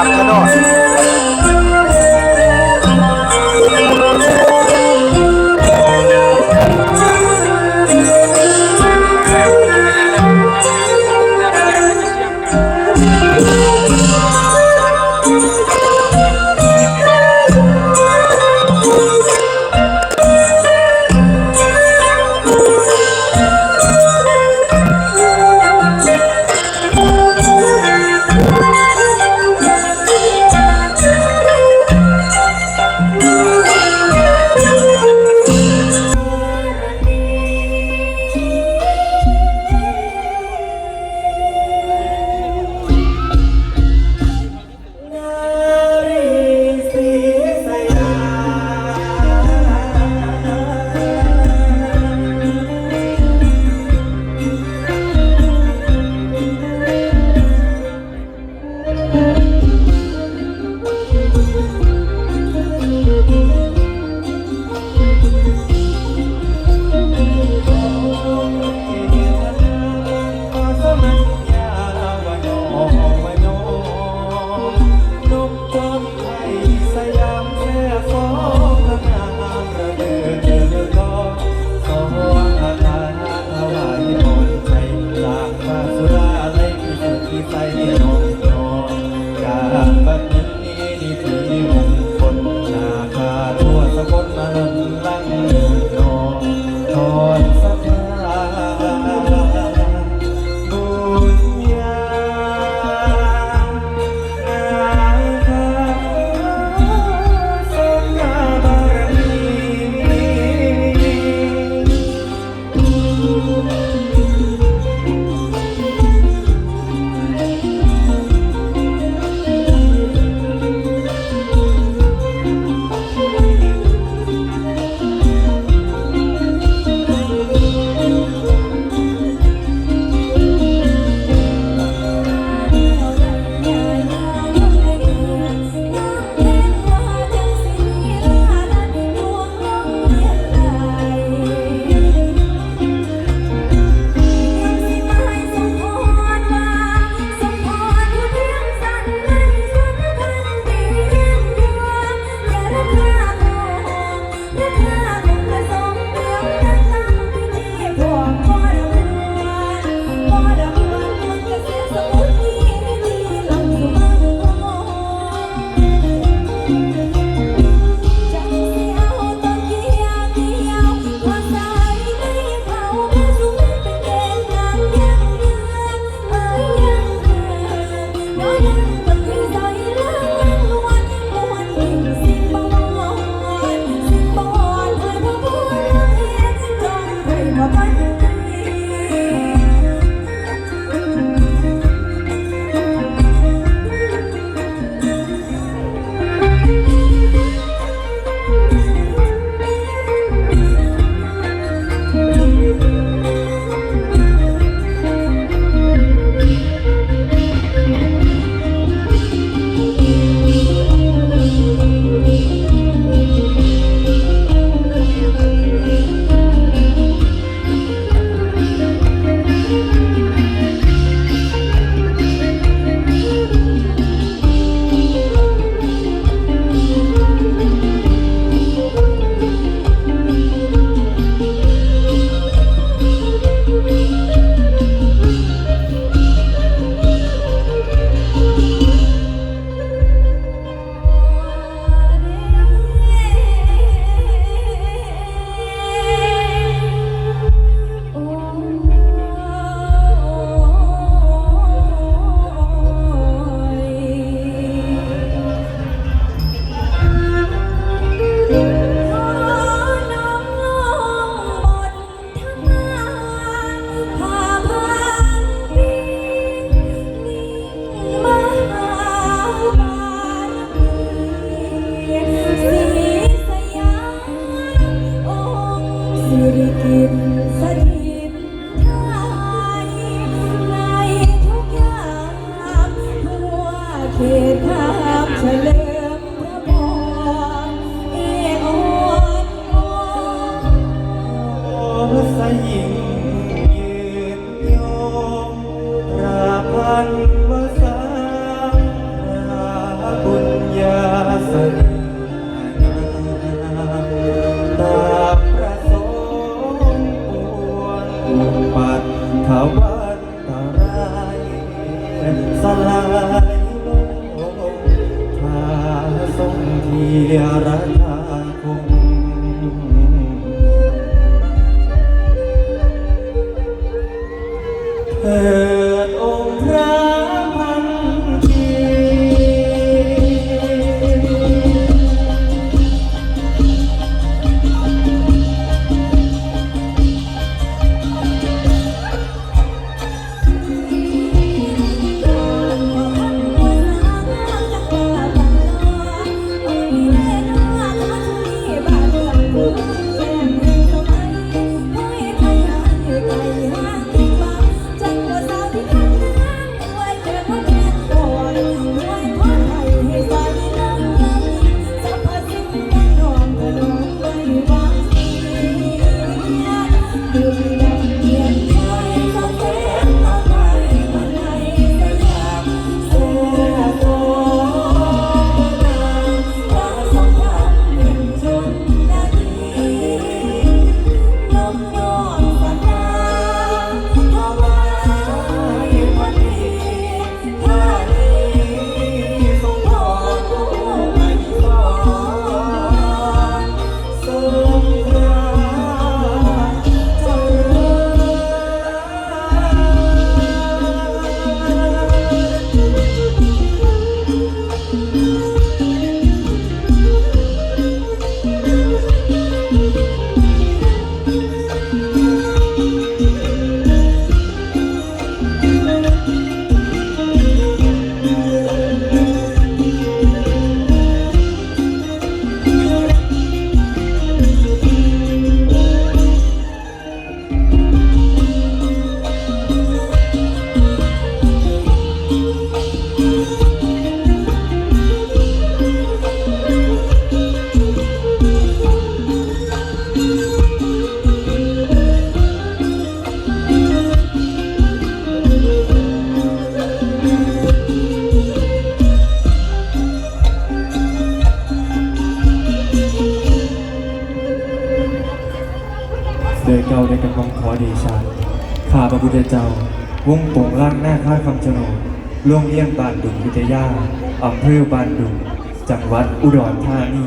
าค ร โดยเก่าได้กำลังขอเดชาข้าพระพุทธเจ้าวงปงล่างหน้าค่าคำชะโนดโรงเรียนบ้านดุงวิทยาอำเภอบ้านดุงจังหวัดอุดรธานี